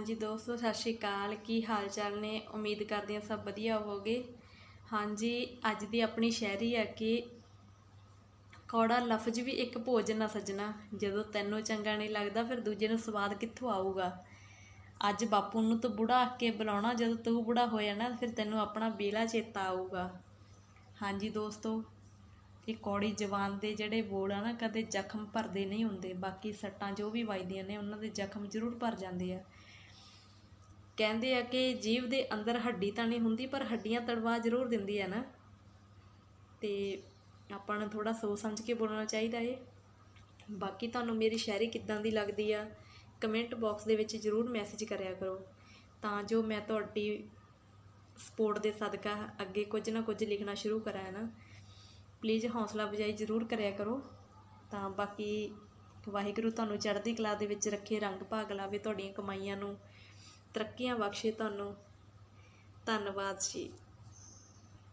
ਹਾਂਜੀ ਦੋਸਤੋ, ਸਤਿ ਸ਼੍ਰੀ ਅਕਾਲ। ਕੀ ਹਾਲ ਚਾਲ ਨੇ? ਉਮੀਦ ਕਰਦੇ ਹਾਂ ਸਭ ਵਧੀਆ ਹੋਵੋਗੇ। ਹਾਂਜੀ, ਅੱਜ ਦੀ ਆਪਣੀ ਸ਼ਾਇਰੀ ਹੈ ਕਿ ਕੌੜਾ ਲਫ਼ਜ਼ ਵੀ ਇੱਕ ਭੋਜਨ ਨਾ ਸੱਜਣਾ। ਜਦੋਂ ਤੈਨੂੰ ਚੰਗਾ ਨਹੀਂ ਲੱਗਦਾ, ਫਿਰ ਦੂਜੇ ਨੂੰ ਸਵਾਦ ਕਿੱਥੋਂ ਆਊਗਾ? ਅੱਜ ਬਾਪੂ ਨੂੰ ਤੂੰ ਬੁੜਾ ਆਖ ਕੇ ਬੁਲਾਉਣਾ, ਜਦੋਂ ਤੂੰ ਬੁੜਾ ਹੋ ਜਾਣਾ ਫਿਰ ਤੈਨੂੰ ਆਪਣਾ ਬੇਲਾ ਚੇਤਾ ਆਊਗਾ। ਹਾਂਜੀ ਦੋਸਤੋ, ਇਹ ਕੌੜੀ ਜ਼ਬਾਨ ਦੇ ਜਿਹੜੇ ਬੋਲ ਆ ਨਾ, ਕਦੇ ਜ਼ਖਮ ਭਰਦੇ ਨਹੀਂ ਹੁੰਦੇ। ਬਾਕੀ ਸੱਟਾਂ ਜੋ ਵੀ ਵੱਜਦੀਆਂ ਨੇ, ਉਹਨਾਂ ਦੇ ਜ਼ਖਮ ਜ਼ਰੂਰ ਭਰ ਜਾਂਦੇ ਆ। ਕਹਿੰਦੇ ਆ ਕਿ ਜੀਵ ਦੇ ਅੰਦਰ ਹੱਡੀ ਤਾਂ ਨਹੀਂ ਹੁੰਦੀ, ਪਰ ਹੱਡੀਆਂ ਤੜਵਾ ਜ਼ਰੂਰ ਦਿੰਦੀ ਆ ਨਾ। ਤੇ ਆਪਾਂ ਨੂੰ ਥੋੜਾ ਸੋਚ ਸਮਝ ਕੇ ਬੋਲਣਾ ਚਾਹੀਦਾ ਏ। ਬਾਕੀ ਤੁਹਾਨੂੰ ਮੇਰੀ ਸ਼ਾਇਰੀ ਕਿੱਦਾਂ ਦੀ ਲੱਗਦੀ ਆ ਕਮੈਂਟ ਬਾਕਸ ਦੇ ਵਿੱਚ ਜ਼ਰੂਰ ਮੈਸੇਜ ਕਰਿਆ ਕਰੋ। ਤਾਂ ਜੋ ਮੈਂ ਤੁਹਾਡੀ ਸਪੋਰਟ ਦੇ ਸਦਕਾ ਅੱਗੇ ਕੁਝ ਨਾ ਕੁਝ ਲਿਖਣਾ ਸ਼ੁਰੂ ਕਰਾਂ, ਹੈ ਨਾ। ਪਲੀਜ਼ ਹੌਸਲਾ ਅਫਜ਼ਾਈ ਜ਼ਰੂਰ ਕਰਿਆ ਕਰੋ। ਤਾਂ ਬਾਕੀ ਵਾਹਿਗੁਰੂ ਤੁਹਾਨੂੰ ਚੜ੍ਹਦੀ ਕਲਾ ਦੇ ਵਿੱਚ ਰੱਖੇ ਰੰਗ ਭਾਗ ਲਾਵੇ, ਤੁਹਾਡੀਆਂ ਕਮਾਈਆਂ ਨੂੰ ਤਰੱਕੀਆਂ ਬਖਸ਼ੇ ਤੁਹਾਨੂੰ। ਧੰਨਵਾਦ ਜੀ।